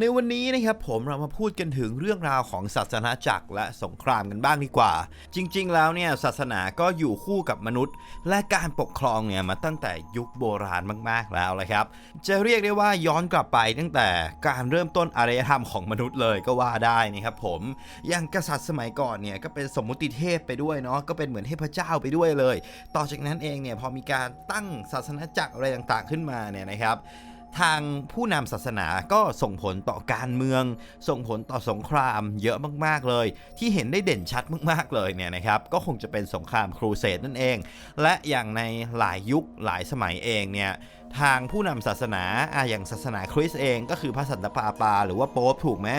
ในวันนี้นะครับผมเรามาพูดกันถึงเรื่องราวของศาสนาจักรและสงครามกันบ้างดีกว่า จริง ๆ แล้วเนี่ยศาสนาก็อยู่คู่กับมนุษย์ และการปกครองเนี่ยมาตั้งแต่ยุคโบราณมากๆแล้วเลยครับ จะเรียกได้ว่าย้อนกลับไปตั้งแต่การเริ่มต้นอารยธรรมของมนุษย์เลยก็ว่าได้นะครับผมอย่างกษัตริย์สมัยก่อนเนี่ยก็เป็นสมมุติเทพไปด้วยเนาะก็เป็นเหมือนเทพเจ้าไปด้วยเลย ต่อจากนั้นเองเนี่ยพอมีการตั้งศาสนาจักรอะไรต่างๆขึ้นมาเนี่ยนะครับ ทางผู้นำศาสนาก็ส่งผลต่อการเมือง ส่งผลต่อสงครามเยอะมาก ๆ เลย ที่เห็นได้เด่นชัดมาก ๆ เลยเนี่ยนะครับ ก็คงจะเป็นสงครามครูเสดนั่นเอง และอย่างในหลายยุคหลายสมัยเองเนี่ยทางผู้นำศาสนาอะอย่างศาสนาคริสต์เองก็คือพระสันตะปาปา หรือว่าโป๊ปถูกไหม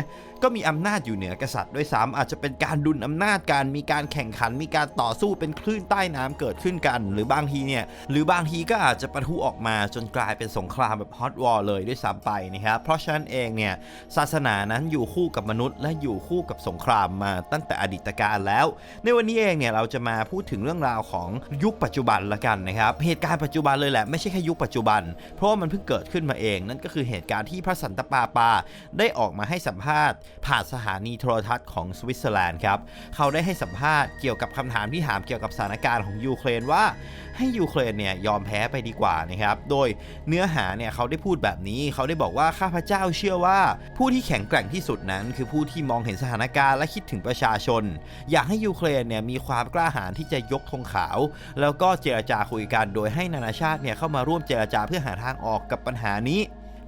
ก็มีอำนาจอยู่เหนือกษัตริย์ด้วยซ้ำอาจจะเป็นการดุลอำนาจการมีการแข่งขัน มีการต่อสู้เป็นคลื่นใต้น้ำเกิดขึ้นกัน หรือบางทีเนี่ยหรือบางทีก็อาจจะปะทุออกมาจนกลายเป็นสงครามแบบฮอตวอร์เลยด้วยซ้ำไปนะครับเพราะฉะนั้นเองเนี่ยศาสนานั้นอยู่คู่กับมนุษย์ และอยู่คู่กับสงครามมาตั้งแต่อดีตการแล้ว ในวันนี้เองเนี่ยเราจะมาพูดถึงเรื่องราวของยุคปัจจุบันละกันนะครับเหตุการณ์ปัจจุบันเลยแหละไม่ใช่แค่ยุคปัจจุบันเพราะว่ามันเพิ่งเกิดขึ้นมาเอง นั่นก็คือเหตุการณ์ที่พระสันตะปาปาได้ออกมาให้สัมภาษณ์ ผ่านสถานีโทรทัศน์ของสวิตเซอร์แลนด์ครับ เขาได้ให้สัมภาษณ์เกี่ยวกับคำถามที่ถามเกี่ยวกับสถานการณ์ของยูเครนว่า ให้ยูเครนเนี่ยยอมแพ้ไปดีกว่านะครับ โดยเนื้อหาเนี่ยเขาได้พูดแบบนี้ เขาได้บอกว่าข้าพเจ้าเชื่อว่า ผู้ที่แข็งแกร่งที่สุดนั้น คือผู้ที่มองเห็นสถานการณ์และคิดถึงประชาชน อยากให้ยูเครนเนี่ยมีความกล้าหาญที่จะยกธงขาว แล้วก็เจรจาคุยกันโดยให้นานาชาติเนี่ยเข้ามาร่วมเจรจาเพื่อหาทางออกกับปัญหานี้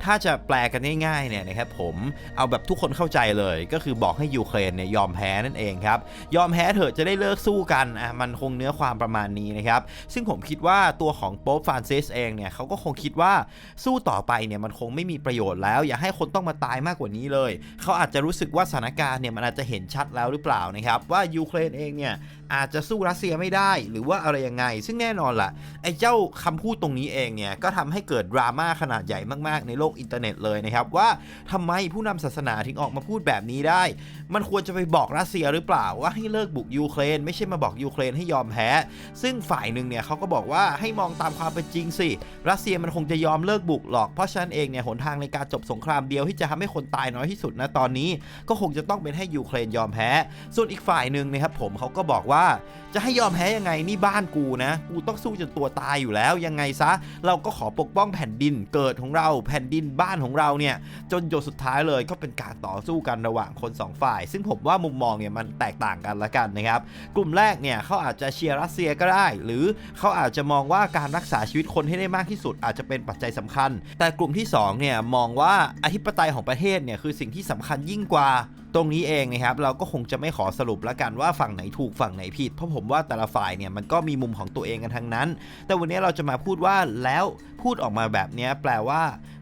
ถ้าจะแปลกันง่ายๆเนี่ยนะครับผมเอาแบบทุกคนเข้าใจเลยก็คือบอกให้ยูเครนเนี่ยยอมแพ้นั่นเองครับยอมแพ้เถอะจะได้เลิกสู้กันอะมันคงเนื้อความประมาณนี้นะครับซึ่งผมคิดว่าตัวของโป๊ปฟรานซิสเองเนี่ยเขาก็คงคิดว่าสู้ต่อไปเนี่ยมันคงไม่มีประโยชน์แล้ว อย่าให้คนต้องมาตายมากกว่านี้เลย เขาอาจจะรู้สึกว่าสถานการณ์เนี่ยมันอาจจะเห็นชัดแล้วหรือเปล่านะครับว่ายูเครนเองเนี่ยอาจจะสู้รัสเซียไม่ได้หรือว่าอะไรยังไง ซึ่งแน่นอนล่ะไอ้เจ้าคำพูดตรงนี้เองเนี่ยก็ทำให้เกิดดราม่าขนาดใหญ่มากๆในโลกอินเทอร์เน็ตเลยนะครับว่าทำไมผู้นำศาสนาถึงออกมาพูดแบบนี้ได้ มันควรจะไปบอกรัสเซียหรือเปล่าว่าให้เลิกบุกยูเครน ไม่ใช่มาบอกยูเครนให้ยอมแพ้ ซึ่งฝ่ายหนึ่งเนี่ยเขาก็บอกว่าให้มองตามความเป็นจริงสิ รัสเซียมันคงจะยอมเลิกบุกหรอก เพราะฉะนั้นเองเนี่ยหนทางในการจบสงครามเดียวที่จะทำให้คนตายน้อยที่สุดนะตอนนี้ ก็คงจะต้องเป็นให้ยูเครนยอมแพ้ ส่วนอีกฝ่ายหนึ่งนะครับผมเขาก็บอกว่าจะให้ยอมแพ้ยังไงนี่บ้านกูนะ กูต้องสู้จนตัวตายอยู่แล้วยังไงซะ เราก็ขอปกป้องแผ่นดินเกิดของเราแผ่นดินบ้านของเราเนี่ยจนหยดสุดท้ายเลยก็เป็นการต่อสู้กันระหว่างคนสองฝ่าย ซึ่งผมว่ามุมมองเนี่ยมันแตกต่างกันละกันนะครับกลุ่มแรกเนี่ยเขาอาจจะเชียร์รัสเซียก็ได้ หรือเขาอาจจะมองว่าการรักษาชีวิตคนให้ได้มากที่สุด อาจจะเป็นปัจจัยสำคัญ แต่กลุ่มที่สองเนี่ยมองว่าอธิปไตยของประเทศเนี่ยคือสิ่งที่สำคัญยิ่งกว่าตรงนี้เองนะครับเราก็คงจะไม่ขอสรุปแล้วกันว่าฝั่งไหนถูกฝั่งไหนผิด เพราะผมว่าแต่ละฝ่ายเนี่ยมันก็มีมุมของตัวเองกันทั้งนั้น แต่วันนี้เราจะมาพูดว่าแล้ว พูดออกมาแบบนี้แปลว่า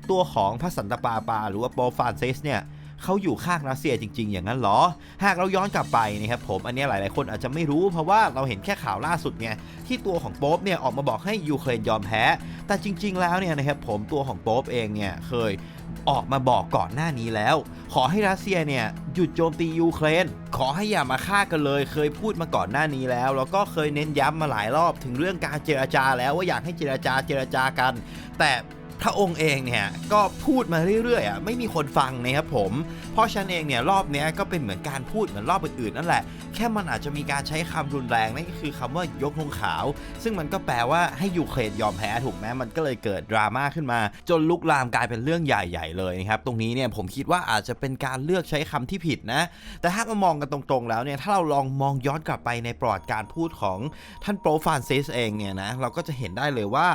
ตัวของพระสันตะปาปาหรือว่าโปฟานซิสเนี่ย เขาอยู่ข้างรัสเซียจริง ๆ อย่างนั้นเหรอ หากเราย้อนกลับไปนะครับผมอันนี้หลาย ๆ คนอาจจะไม่รู้เพราะว่าเราเห็นแค่ข่าวล่าสุดไงที่ตัวของโป๊ปเนี่ยออกมาบอกให้ยูเครนยอมแพ้ แต่จริง ๆ แล้วเนี่ยนะครับผมตัวของโป๊ปเองเนี่ยเคยออกมาบอกก่อนหน้านี้แล้ว ขอให้รัสเซียเนี่ยหยุดโจมตียูเครน ขอให้อย่ามาฆ่ากันเลย เคยพูดมาก่อนหน้านี้แล้ว แล้วก็เคยเน้นย้ำมาหลายรอบถึงเรื่องการเจรจาแล้วว่าอยากให้เจรจาเจรจากัน แต่ พระองค์เองเนี่ยก็พูดมาเรื่อยๆอะไม่มีคนฟังนะครับผม เพราะฉันเองเนี่ยรอบนี้ก็เป็นเหมือนการพูดเหมือนรอบอื่นๆนั่นแหละ แค่มันอาจจะมีการใช้คำรุนแรงนั่นก็คือคำว่ายกธงขาว ซึ่งมันก็แปลว่าให้ยูเครนยอมแพ้ถูกไหมมันก็เลยเกิดดราม่าขึ้นมา จนลุกลามกลายเป็นเรื่องใหญ่ ๆ เลยนะครับตรงนี้เนี่ยผมคิดว่าอาจจะเป็นการเลือกใช้คำที่ผิดนะ แต่ถ้ามามองกันตรงๆแล้วเนี่ยถ้าเราลองมองย้อนกลับไปในประวัติการพูดของท่านโปรฟานซิสเองเนี่ยนะเราก็จะเห็นได้เลยว่า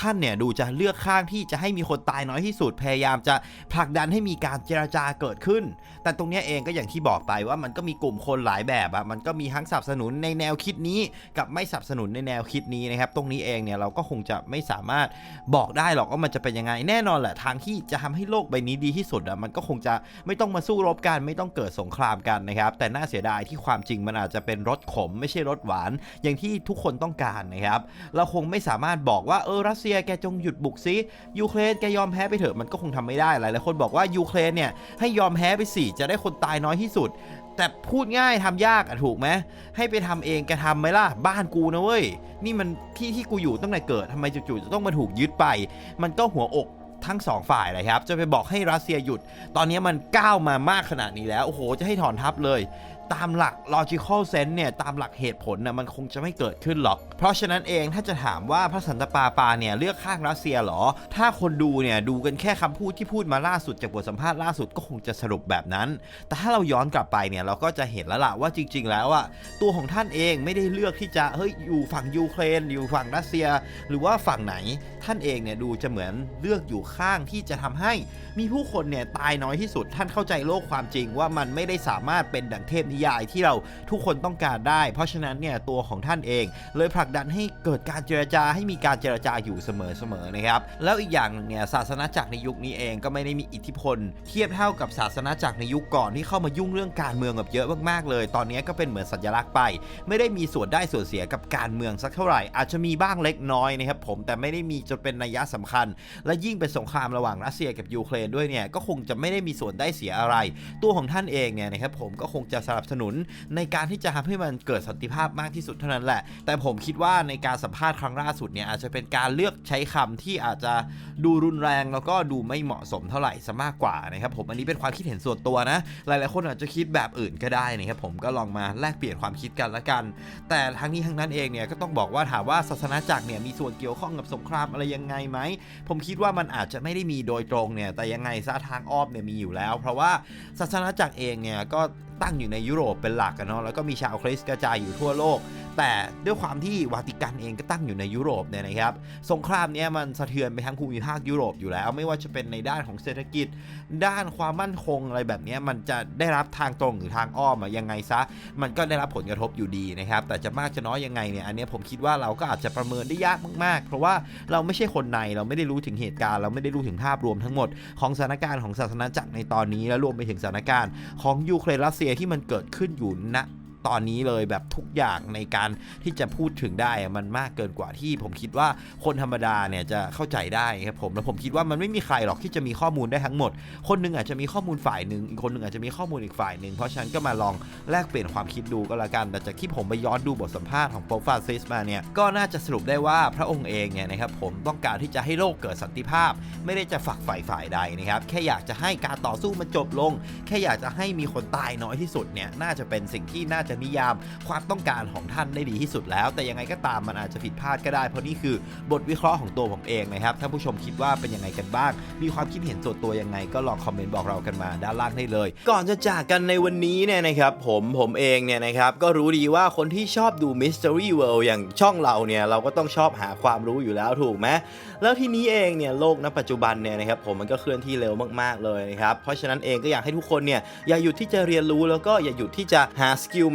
ท่านเนี่ยดูจะเลือกข้างที่จะให้มีคนตายน้อยที่สุดพยายามจะผลักดันให้มีการเจราจาเกิดขึ้น แต่ตรงนี้เองก็อย่างที่บอกไปว่ามันก็มีกลุ่มคนหลายแบบอะมันก็มีทั้งสนับสนุนในแนวคิดนี้ กับไม่สนับสนุนในแนวคิดนี้นะครับ ตรงนี้เองเนี่ยเราก็คงจะไม่สามารถบอกได้หรอกว่ามันจะเป็นยังไงแน่นอนแหละทางที่จะทำให้โลกใบนี้ดีที่สุดอะมันก็คงจะไม่ต้องมาสู้รบกันไม่ต้องเกิดสงครามกันนะครับ แต่น่าเสียดายที่ความจริงมันอาจจะเป็นรสขม ไม่ใช่รสหวาน อย่างที่ทุกคนต้องการนะครับ เราคงไม่สามารถบอกว่าเออรัสเซียแกจงหยุดบุกซิยูเครนแกยอมแพ้ไปเถอะมันก็คงทำไม่ได้หลายหลายคนบอกว่ายูเครนเนี่ยให้ยอมแพ้ไปสิจะได้คนตายน้อยที่สุด แต่พูดง่ายทำยากอะถูกไหมให้ไปทำเองแกทำไหมล่ะบ้านกูนะเว้ยนี่มันที่ที่กูอยู่ตั้งแต่เกิดทำไมจู่ๆจะต้องมาถูกยึดไป มันก็หัวอกทั้งสองฝ่ายเลยครับ จะไปบอกให้รัสเซียหยุด ตอนนี้มันก้าวมามากขนาดนี้แล้ว โอ้โห จะให้ถอนทัพเลย ตามหลัก logical sense เนี่ยตามหลักเหตุผลนะมันคงจะไม่เกิดขึ้นหรอก เพราะฉะนั้นเองถ้าจะถามว่าพระสันตะปาปาเนี่ยเลือกข้างรัสเซียหรอ ถ้าคนดูเนี่ยดูกันแค่คำพูดที่พูดมาล่าสุดจากบทสัมภาษณ์ล่าสุดก็คงจะสรุปแบบนั้น แต่ถ้าเราย้อนกลับไปเนี่ยเราก็จะเห็นแล้วล่ะว่าจริง ๆ แล้วอะตัวของท่านเองไม่ได้เลือกที่จะเฮ้ยอยู่ฝั่งยูเครนอยู่ฝั่งรัสเซีย หรือว่าฝั่งไหนท่านเองเนี่ยดูจะเหมือนเลือกอยู่ข้างที่จะทำให้มีผู้คนเนี่ยตายน้อยที่สุดท่านเข้าใจโลกความจริงว่ามันไม่ได้สามารถเป็นดังเทพนิยายที่เราทุกคนต้องการได้ เพราะฉะนั้นเนี่ยตัวของท่านเอง เลยผลักดันให้เกิดการเจรจาให้มีการเจรจาอยู่เสมอๆนะครับแล้วอีกอย่างเนี่ยศาสนาจักรในยุคนี้เองก็ไม่ได้มีอิทธิพล เทียบเท่ากับศาสนาจักรในยุคก่อนที่เข้ามายุ่งเรื่องการเมืองแบบเยอะมากๆเลย ตอนนี้ก็เป็นเหมือนสัญลักษณ์ไป ไม่ได้มีส่วนได้ส่วนเสียกับการเมืองสักเท่าไหร่ อาจจะมีบ้างเล็กน้อยนะครับผมแต่ไม่ได้มีจนเป็นนัยยะสำคัญ และยิ่งเป็นสงครามระหว่างรัสเซียกับยูเครนด้วยเนี่ยก็คงจะไม่ได้มีส่วนได้เสียอะไร ตัวของท่านเองเนี่ยนะครับผมก็คงจะสนับสนุน ในการที่จะทำให้มันเกิดสันติภาพมากที่สุดเท่านั้นแหละ แต่ผมคิดว่าในการสัมภาษณ์ครั้งล่าสุดเนี่ยอาจจะเป็นการเลือกใช้คำที่อาจจะดูรุนแรงแล้วก็ดูไม่เหมาะสมเท่าไหร่ซะมากกว่านะครับผมอันนี้เป็นความคิดเห็นส่วนตัวนะ หลายๆคนอาจจะคิดแบบอื่นก็ได้นะครับผมก็ลองมาแลกเปลี่ยนความคิดกันละกัน แต่ทั้งนี้ทั้งนั้นเองเนี่ยก็ต้องบอกว่าถามว่าศาสนาจักรเนี่ยมีส่วนเกี่ยวข้องกับสงครามอะไรยังไงไหมผมคิดว่ามันอาจจะไม่ได้มีโดยตรงเนี่ยแต่ยังไงซะทางอ้อมเนี่ยมีอยู่แล้ว เพราะว่าศาสนาจักรเองเนี่ยก็ ตั้งอยู่ในยุโรปเป็นหลักกันเนาะแล้วก็มีชาวคริสต์กระจายอยู่ทั่วโลก แต่ด้วยความที่วาติกันเองก็ตั้งอยู่ในยุโรปเนี่ยนะครับ สงครามนี้มันสะเทือนไปทั้งภูมิภาคยุโรปอยู่แล้ว ไม่ว่าจะเป็นในด้านของเศรษฐกิจ ด้านความมั่นคงอะไรแบบนี้มันจะได้รับทางตรงหรือทางอ้อมอยังไงซะ มันก็ได้รับผลกระทบอยู่ดีนะครับ แต่จะมากจะน้อยยังไงเนี่ยอันนี้ผมคิดว่าเราก็อาจจะประเมินได้ยากมากๆ เพราะว่าเราไม่ใช่คนในเราไม่ได้รู้ถึงเหตุการณ์ เราไม่ได้รู้ถึงภาพรวมทั้งหมดของสถานการณ์ของศาสนาจักรในตอนนี้และรวมไปถึงสถานการณ์ของยูเครนรัสเซียที่มันเกิดขึ้นอยู่ณ ตอนนี้เลยแบบทุกอย่างในการที่จะพูดถึงได้มันมากเกินกว่าที่ ผมคิดว่าคนธรรมดาเนี่ยจะเข้าใจได้ครับผมแล้วผมคิดว่ามันไม่มีใครหรอกที่จะมีข้อมูลได้ทั้งหมด คนหนึงอาจจะมีข้อมูลฝ่ายหนึ่งอีกคนหนึ่งอาจจะมีข้อมูลอีกฝ่ายหนึ่งเพราะฉะนั้นก็มาลองแลกเปลี่ยนความคิดดูก็แล้วกัน แต่จากที่ผมไปย้อนดูบทสัมภาษณ์ของโปรฟาซิสมาเนี่ยก็น่าจะสรุปได้ว่าพระองค์เองเนี่ยนะครับผมต้องการที่จะให้โลกเกิดสันติภาพ ไม่ได้จะฝักฝ่ฝ่ายใดนะครับแค่อยากจะให้การต่อสู้มันจบลง แค่อยากจะให้มีคนตายน้อยที่สุดเนี่ยน่าจะเป็นสิ่งที่น่าจะนิยามความต้องการของท่านได้ดีที่สุดแล้ว แต่ยังไงก็ตามมันอาจจะผิดพลาดก็ได้ เพราะนี่คือบทวิเคราะห์ของตัวผมเองนะครับท่านผู้ชมคิดว่าเป็นยังไงกันบ้าง มีความคิดเห็นส่วนตัวยังไงก็ลองคอมเมนต์บอกเรากันมาด้านล่างได้เลย ก่อนจะจากกันในวันนี้เนี่ยนะครับผมผมเองเนี่ยนะครับก็รู้ดีว่าคนที่ชอบดู Mystery World อย่างช่องเราเนี่ยเราก็ต้องชอบหาความรู้อยู่แล้วถูกไหมแล้วทีนี้เองเนี่ยโลกณปัจจุบันเนี่ยนะครับผมมันก็เคลื่อนที่เร็วมากๆเลยนะครับเพราะฉะนั้นเองก็อยากให้ทุกคนเนี่ยอย่าหยุดที่จะเรียนรู้แล้วก็อย่าหยุดที่จะหาสกิลใ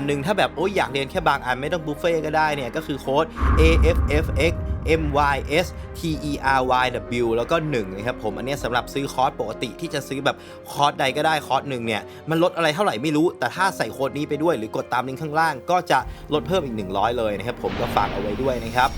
อันนึงถ้าแบบโอ้ยอยากเรียนแค่บางอันไม่ต้องบุฟเฟ่ก็ได้เนี่ย ก็คือโค้ด AFFX M Y S T E R Y W แล้วก็1นะครับผมอันนี้สำหรับซื้อคอร์สปกติที่จะซื้อแบบคอร์สใดก็ได้คอร์สหนึ่งเนี่ยมันลดอะไรเท่าไหร่ไม่รู้ แต่ถ้าใส่โค้ดนี้ไปด้วยหรือกดตามลิงก์ข้างล่าง ก็จะลดเพิ่มอีก 100 เลยนะครับผมก็ฝากเอาไว้ด้วยนะครับ